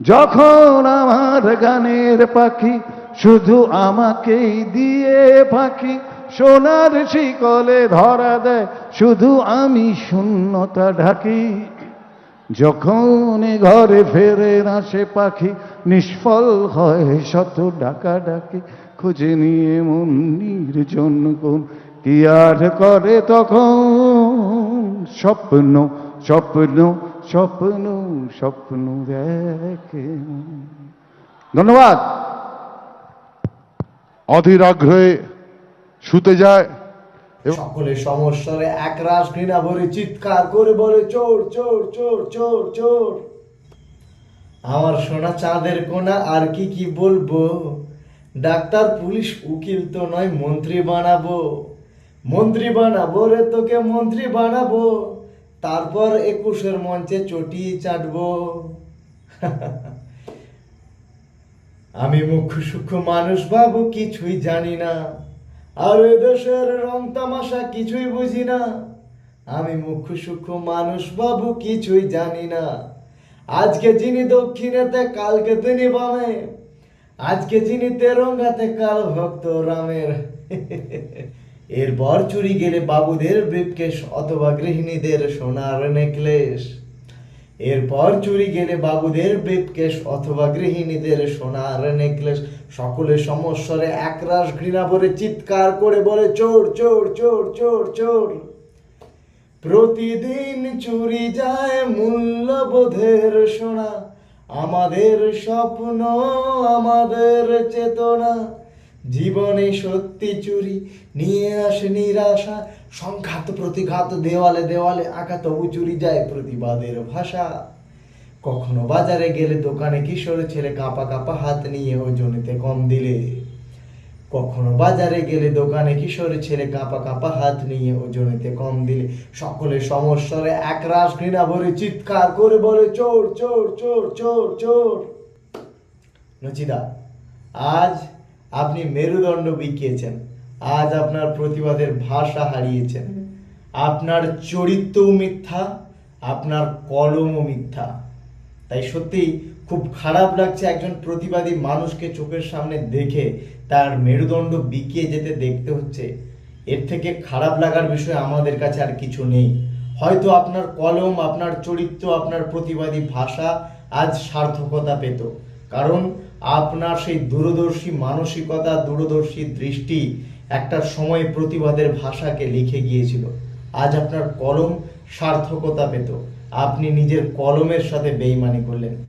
যখন আমার গানের পাখি শুধু আমাকেই দিয়ে পাখি, সোনার শিকলে ধরা দেয়, শুধু আমি শূন্যতা ঢাকি। যখন ঘরে ফেরে না সে পাখি, নিষ্ফল হয় শত ডাকা ডাকি খুঁজে নিয়ে মন নির্জন কোন কি আর করে তখন? স্বপ্ন স্বপ্ন স্বপ্ন স্বপ্ন দেখে। ধন্যবাদ। অধীর আগ্রহে শুতে যায়। সকলে সমস্যারে একরাশ ঘৃণা ভরে চিৎকার করে বলে, চোর চোর চোর চোর চোর। আমার সোনা চাঁদের কোনা আর কি কি বলব? ডাক্তার, পুলিশ, উকিল তো নয়, মন্ত্রী বানাবো। মন্ত্রী বানাবো রে, তোকে মন্ত্রী বানাবো। তারপর একুশের মঞ্চে চটি চাটবো। আমি মুখ্য সূক্ষ্ম মানুষ বাবু, কিছুই জানি না। আর এ দেশের রং তামাশা কিছুই বুঝি না। আমি মুখ্য সূক্ষ্ম মানুষ বাবু, কিছুই জানি না। আজকে যিনি দক্ষিণেতে, কালকে তিনি বামে। আজকে যিনি তেরঙ্গাতে, কাল ভক্ত রামের। এরপর চুরি গেলে বাবুদের ব্রিফকেস অথবা গৃহিণীদের সোনার নেকলেস এরপর চুরি গেলে বাবুদের ব্রিফকেস অথবা গৃহিণীদের সোনার নেকলেস সকলে সমস্বরে একরাশ ঘৃণা ভরে চিৎকার করে বলে, চোর চোর চোর চোর চোর। প্রতিদিন চুরি যায় মূল্যবোধের সোনা। আমাদের স্বপ্ন, আমাদের চেতনা। জীবনে সত্যি চুরি, নিয়ে আসে নিরাশা, সংঘাত, প্রতিঘাত, দেওয়ালে দেওয়ালে আঁকা তবু চুরি যায় প্রতিবাদের ভাষা। কখনো বাজারে গেলে দোকানে কিশোর ছেলে কাঁপা কাঁপা হাত নিয়ে ওজনেতে কম দিলে। কখনো বাজারে গেলে দোকানে কিশোর ছেলে কাঁপা কাঁপা হাত নিয়ে ওজনেতে কম দিলে। সকলে সমস্যারে একরাশ ঘৃণা ভরে চিৎকার করে বলে, চোর চোর চোর চোর চোর। নচিদা, আজ আপনি মেরুদণ্ড বিকিয়েছেন। আজ আপনার প্রতিবাদের ভাষা হারিয়েছেন। আপনার চরিত্রও মিথ্যা আপনার কলমও মিথ্যা। তাই সত্যিই খুব খারাপ লাগছে একজন প্রতিবাদী মানুষকে চোখের সামনে দেখে তার মেরুদণ্ড বিকিয়ে যেতে দেখতে হচ্ছে। এর থেকে খারাপ লাগার বিষয় আমাদের কাছে আর কিছু নেই। হয়তো আপনার কলম আপনার চরিত্র আপনার প্রতিবাদী ভাষা আজ সার্থকতা পেত। কারণ আপনার সেই দূরদর্শী মানসিকতা, দূরদর্শী দৃষ্টি একটা সময় প্রতিবাদের ভাষাকে লিখে গিয়েছিল। আজ আপনার কলম সার্থকতা পেত। আপনি নিজের কলমের সাথে বেইমানি করলেন।